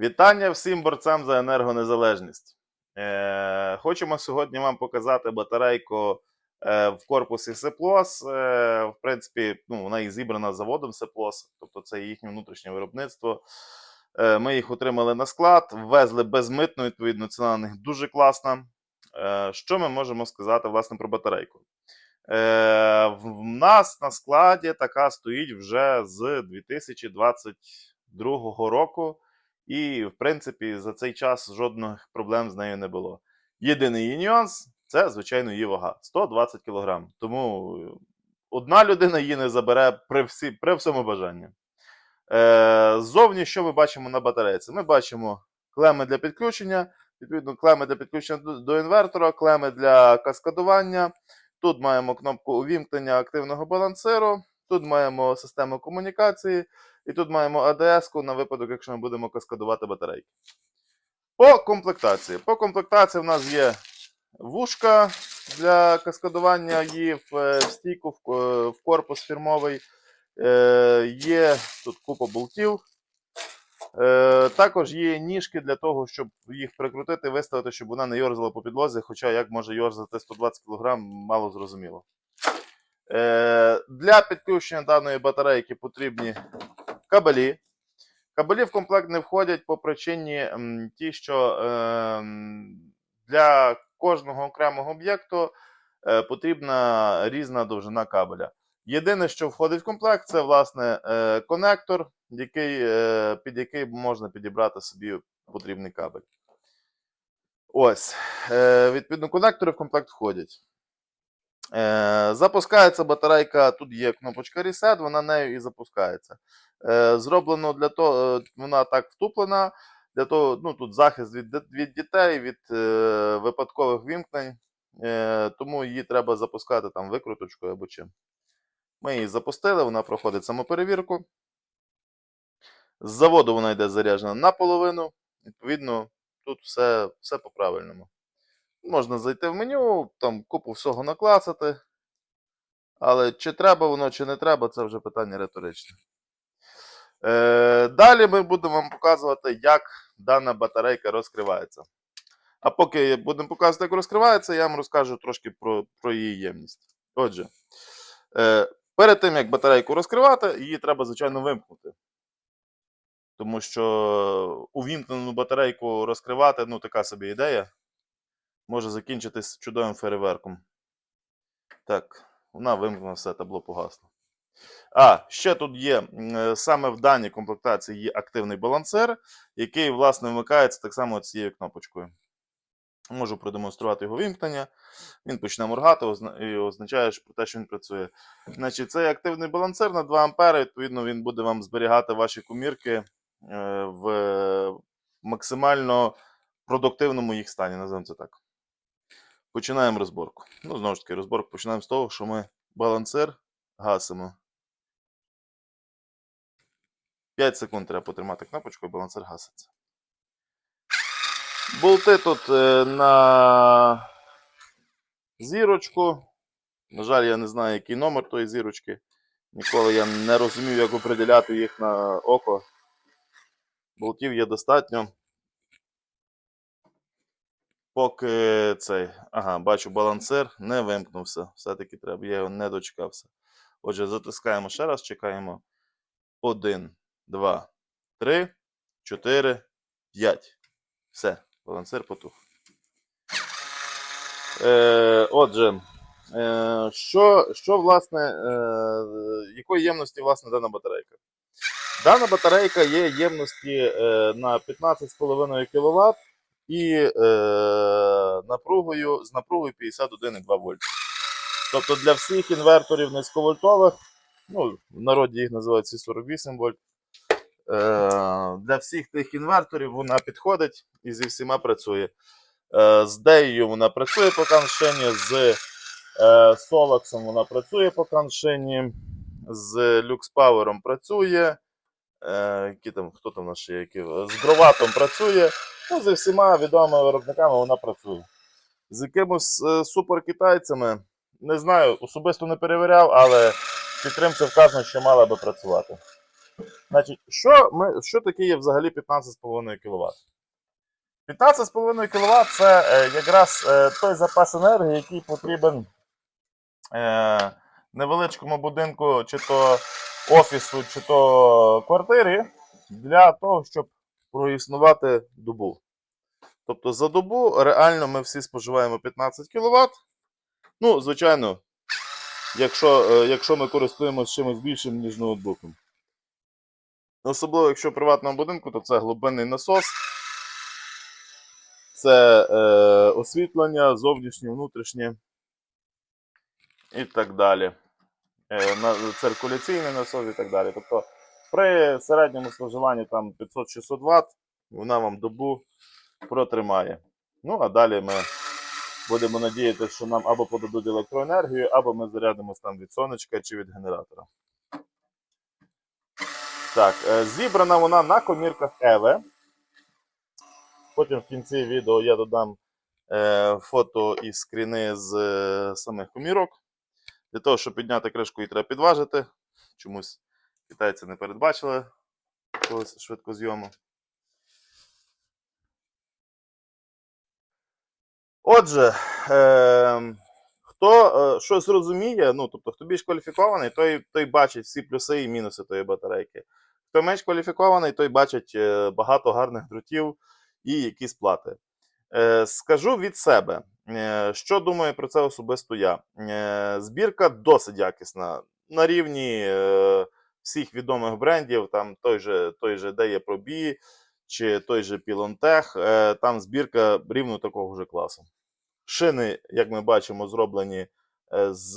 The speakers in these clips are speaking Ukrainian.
Вітання всім борцям за енергонезалежність. Е, хочемо сьогодні вам показати батарейку е, в корпусі Сеплос. Е, в принципі, ну, вона і зібрана заводом Сеплос, тобто це їхнє внутрішнє виробництво. Е, ми їх отримали на склад, ввезли безмитно, відповідно, ціна на них дуже класна. Е, що ми можемо сказати власне про батарейку? Е, в нас на складі така стоїть вже з 2022 року. І, в принципі, за цей час жодних проблем з нею не було. Єдиний її нюанс це, звичайно, її вага 120 кг. Тому е, одна людина її не забере при, всі, при всьому бажанні. Е, ззовні, що ми бачимо на батарейці? Ми бачимо клеми для підключення, відповідно, клеми для підключення до, до інвертора, клеми для каскадування. Тут маємо кнопку увімкнення активного балансиру, тут маємо систему комунікації. І тут маємо АДС-ку на випадок, якщо ми будемо каскадувати батарейки. По комплектації. По комплектації в нас є вушка для каскадування її в, е, стійку, в, корпус фірмовий. Е, є тут купа болтів. Е, також є ніжки для того, щоб їх прикрутити, виставити, щоб вона не йорзала по підлозі, хоча як може йорзати 120 кг, мало зрозуміло. Е, для підключення даної батарейки потрібні кабелі. Кабелі в комплект не входять по причині ті, що е, для кожного окремого об'єкту е, потрібна різна довжина кабеля. Єдине, що входить в комплект, це власне е, конектор, який, під який можна підібрати собі потрібний кабель. Ось. Відповідно, конектори в комплект входять. Е, запускається батарейка, тут є кнопочка Reset, вона нею і запускається. Е, зроблено для того, е, вона так втуплена, для того, ну тут захист від, від дітей, від випадкових вімкнень, тому її треба запускати там викруточкою або чим. Ми її запустили, вона проходить самоперевірку. З заводу вона йде заряджена наполовину. Відповідно, тут все, все по-правильному. Можна зайти в меню, там купу всього наклацати. Але чи треба воно, чи не треба, це вже питання риторичне. Е, далі ми будемо вам показувати, як дана батарейка розкривається. А поки будемо показувати, як розкривається, я вам розкажу трошки про, про її ємність. Отже, е, перед тим, як батарейку розкривати, її треба, звичайно, вимкнути. Тому що увімкнену батарейку розкривати, ну, така собі ідея може закінчитись чудовим фейерверком. Так, вона вимкнула все, табло погасло. А, ще тут є е, саме в даній комплектації є активний балансир, який, власне, вмикається так само цією кнопочкою. Можу продемонструвати його вимкнення. Він почне моргати і означає про те, що він працює. Значить, цей активний балансир на 2 А, відповідно, він буде вам зберігати ваші комірки е, в максимально продуктивному їх стані, називаємо це так. Починаємо розборку. Ну, знову ж таки, розборку починаємо з того, що ми балансир гасимо. 5 секунд треба потримати кнопочку, і балансир гаситься. Болти тут е, на зірочку. На жаль, я не знаю, який номер тої зірочки. Ніколи я не розумів, як определяти їх на око. Болтів є достатньо. Поки цей. Ага, бачу, балансир не вимкнувся. Все-таки треба, я його не дочекався. Отже, затискаємо ще раз, чекаємо. 1, 2, 3, 4, 5. Все, балансир потух. Е, отже, е, що, що власне, е, якої ємності власне дана батарейка? Дана батарейка є ємності е, на 15,5 кВт і е, напругою, з напругою 51,2 вольт. Тобто для всіх інверторів низьковольтових, ну, в народі їх називають ці 48 вольт. Е, для всіх тих інверторів вона підходить і зі всіма працює. Е, з Деєю вона працює по каншині, з е, Solax вона працює по каншині, з Lux Power працює. Е, які там, хто там є? Які? З Гроватом працює. Ну, зі всіма відомими виробниками вона працює. З якимось е, суперкитайцями, не знаю, особисто не перевіряв, але підтримці вказано, що мала би працювати. Значить, що, ми, що таке є взагалі 15,5 кВт? 15,5 кВт це е, якраз е, той запас енергії, який потрібен е, невеличкому будинку, чи то офісу, чи то квартирі, для того, щоб проіснувати добу. Тобто за добу реально ми всі споживаємо 15 кВт. Ну, звичайно, якщо, е, якщо ми користуємося чимось більшим, ніж ноутбуком. Особливо, якщо в приватному будинку, то це глибинний насос, це е, освітлення, зовнішнє, внутрішнє і так далі. Е, циркуляційний насос і так далі. Тобто при середньому споживанні там 500-600 Вт, вона вам добу протримає. Ну, а далі ми будемо надіятися, що нам або подадуть електроенергію, або ми зарядимося там від сонечка чи від генератора. Так, е, зібрана вона на комірках Еве. Потім в кінці відео я додам е, фото і скріни з самих комірок. Для того, щоб підняти кришку, її треба підважити. Чомусь китайці не передбачили якогось швидкозйому. Отже, е, хто е, щось розуміє, ну тобто, хто більш кваліфікований, той, той бачить всі плюси і мінуси тої батарейки. Хто менш кваліфікований, той бачить е, багато гарних дротів і якісь плати. Е, скажу від себе, що думаю про це особисто я. Е, збірка досить якісна. На рівні е, всіх відомих брендів, там той же, той же DE чи той же е, там збірка рівно такого ж класу. Шини, як ми бачимо, зроблені е, з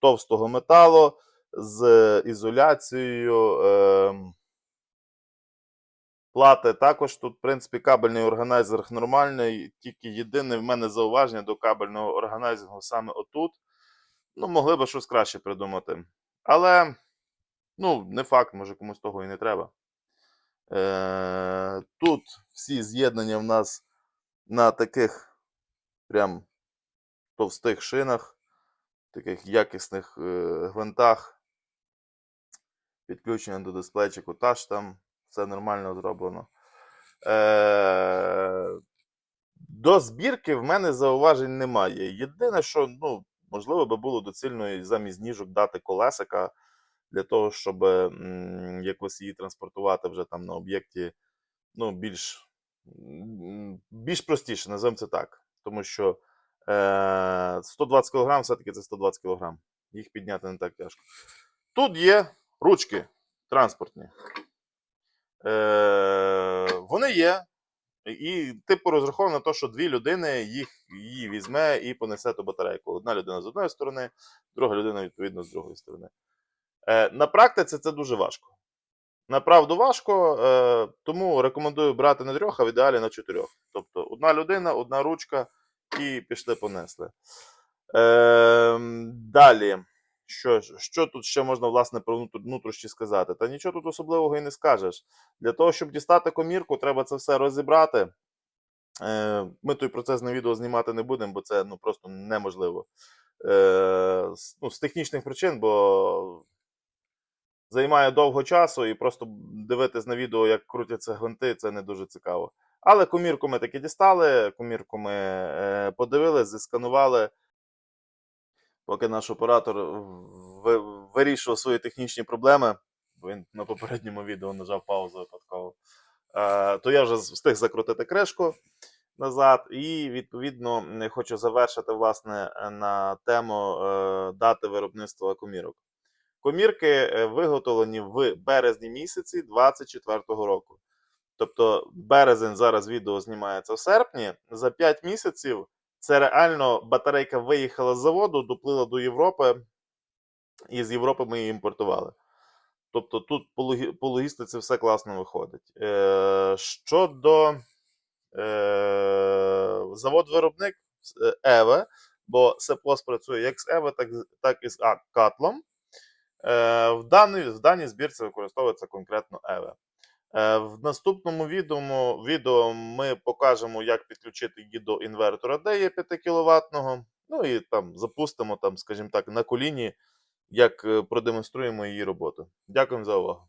товстого металу, з ізоляцією. Плати також тут, в принципі, кабельний органайзер нормальний. Тільки єдине в мене зауваження до кабельного органайзингу саме отут. Ну, могли би щось краще придумати. Але, ну, не факт, може комусь того і не треба. Е, Тут всі з'єднання в нас на таких прям товстих шинах, таких якісних е, гвинтах. Підключення до дисплейчику теж там все нормально зроблено. Е, До збірки в мене зауважень немає. Єдине, що ну, можливо би було доцільно і замість ніжок дати колесика для того, щоб м, якось її транспортувати вже там на об'єкті ну, більш, більш простіше, називаємо це так. Тому що е, 120 кг все-таки це 120 кг. Їх підняти не так тяжко. Тут є ручки транспортні. Е, вони є. І типу розраховано на те, що дві людини їх її візьме і понесе ту батарейку. Одна людина з одної сторони, друга людина, відповідно, з другої сторони. Е, на практиці це дуже важко. Направду важко, е, тому рекомендую брати не трьох, а в ідеалі на чотирьох. Тобто одна людина, одна ручка і пішли понесли. Е, далі. Що, що тут ще можна власне про внутр- внутрішні сказати? Та нічого тут особливого і не скажеш. Для того, щоб дістати комірку, треба це все розібрати. Е, Ми той процес на відео знімати не будемо, бо це ну, просто неможливо. Е, ну, з технічних причин, бо займає довго часу, і просто дивитись на відео, як крутяться гвинти, це не дуже цікаво. Але комірку ми таки дістали, комірку ми е, подивились, зісканували. Поки наш оператор вирішував свої технічні проблеми, він на попередньому відео нажав паузу випадково, е, то я вже встиг закрутити кришку назад, і відповідно хочу завершити власне на тему е, дати виробництва комірок. Комірки е, виготовлені в березні місяці 2024 року. Тобто березень зараз відео знімається в серпні. За 5 місяців це реально батарейка виїхала з заводу, доплила до Європи, і з Європи ми її імпортували. Тобто тут по, логістиці все класно виходить. Е, щодо е, завод-виробник е, Еве, бо Сепос працює як з Еве, так, так і з А- Катлом. Е, в, даній, в даній збірці використовується конкретно Еве. Е, В наступному відео, відео ми покажемо, як підключити її до інвертора DE 5 кВт. Ну і там запустимо, там, скажімо так, на коліні, як е, продемонструємо її роботу. Дякуємо за увагу.